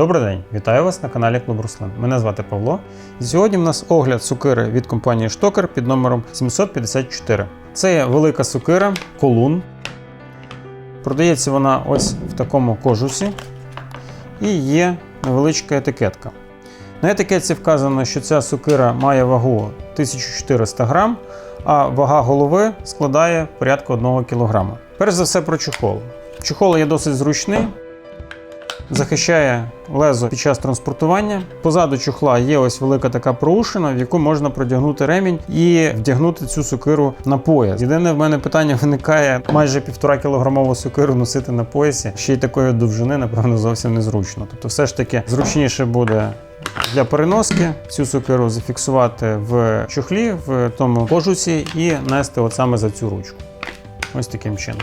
Добрий день, вітаю вас на каналі Клуб Руслин. Мене звати Павло. І сьогодні в нас огляд сукири від компанії Штокер під номером 754. Це є велика сукира, колун. Продається вона ось в такому кожусі. І є невеличка етикетка. На етикетці вказано, що ця сукира має вагу 1400 грам, а вага голови складає порядку 1 кг. Перш за все про чохол. Чохол є досить зручний, захищає лезо під час транспортування. Позаду чохла є ось велика така проушина, в яку можна продягнути ремінь і вдягнути цю сукиру на пояс. Єдине в мене питання виникає майже півтора кілограмову сукиру носити на поясі. Ще й такої довжини, напевно, зовсім незручно. Тобто, все ж таки зручніше буде. Для переноски цю сукиру зафіксувати в чохлі, в тому кожусі і нести от саме за цю ручку. Ось таким чином.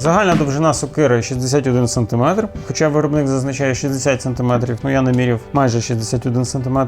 Загальна довжина сокири 61 см, хоча виробник зазначає 60 см, ну я наміряв майже 61 см.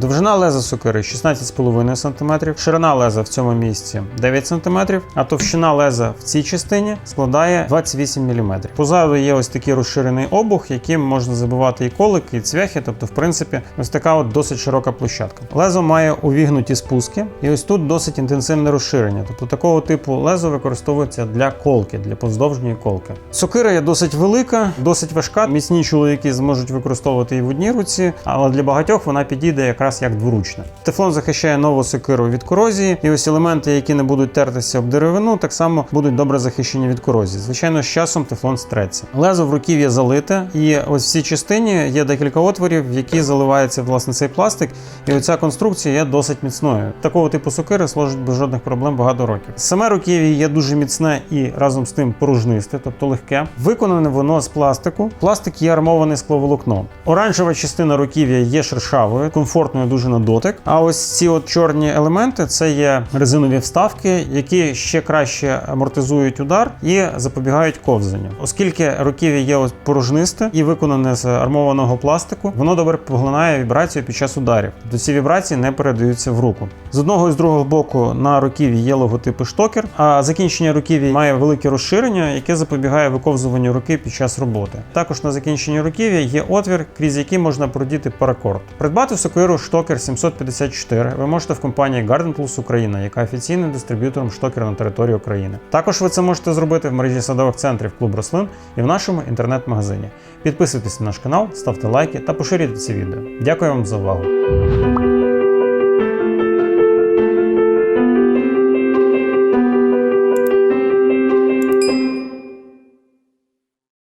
Довжина леза сокири 16,5 см, ширина леза в цьому місці 9 см, а товщина леза в цій частині складає 28 мм. Позаду є ось такий розширений обух, яким можна забивати і колики, і цвяхи, тобто, в принципі, ось така от досить широка площадка. Лезо має увігнуті спуски, і ось тут досить інтенсивне розширення. Тобто такого типу лезо використовується для колки, для поздовжньої колки. Сокира є досить велика, досить важка. Міцні чоловіки зможуть використовувати її в одній руці, але для багатьох вона підійде якраз як дворучна. Тефлон захищає нову сокиру від корозії, і ось елементи, які не будуть тертися об деревину, так само будуть добре захищені від корозії. Звичайно, з часом тефлон стреться. Лезо в руків'я залите, і ось в цій частині є декілька отворів, в які заливається власне цей пластик. І оця конструкція є досить міцною. Такого типу сокири служить без жодних проблем багато років. Саме руків'я є дуже міцне і разом з тим порожнисте, тобто легке. Виконане воно з пластику. Пластик є армований скловолокном. Оранжева частина руків'я є шершавою, комфортною дуже на дотик. А ось ці от чорні елементи це є резинові вставки, які ще краще амортизують удар і запобігають ковзанню. Оскільки руків'я є ось порожнисте і виконане з армованого пластику, воно добре поглинає вібрацію під час ударів. Тобто ці вібрації не передаються в руку. З одного і з другого боку на руків'ї є логотипи штокер, а закінчення руків'я має велике розширення, яке запобігає виковзуванню руки під час роботи. Також на закінченні руків'я є отвір, крізь який можна продіти паракорд. Придбати сокиру штокер 754 ви можете в компанії Garden Plus Україна, яка офіційним дистриб'ютором штокера на території України. Також ви це можете зробити в мережі садових центрів клуб рослин і в нашому інтернет-магазині. Підписуйтесь на наш канал, ставте лайки та поширюйте це відео. Дякую вам за увагу.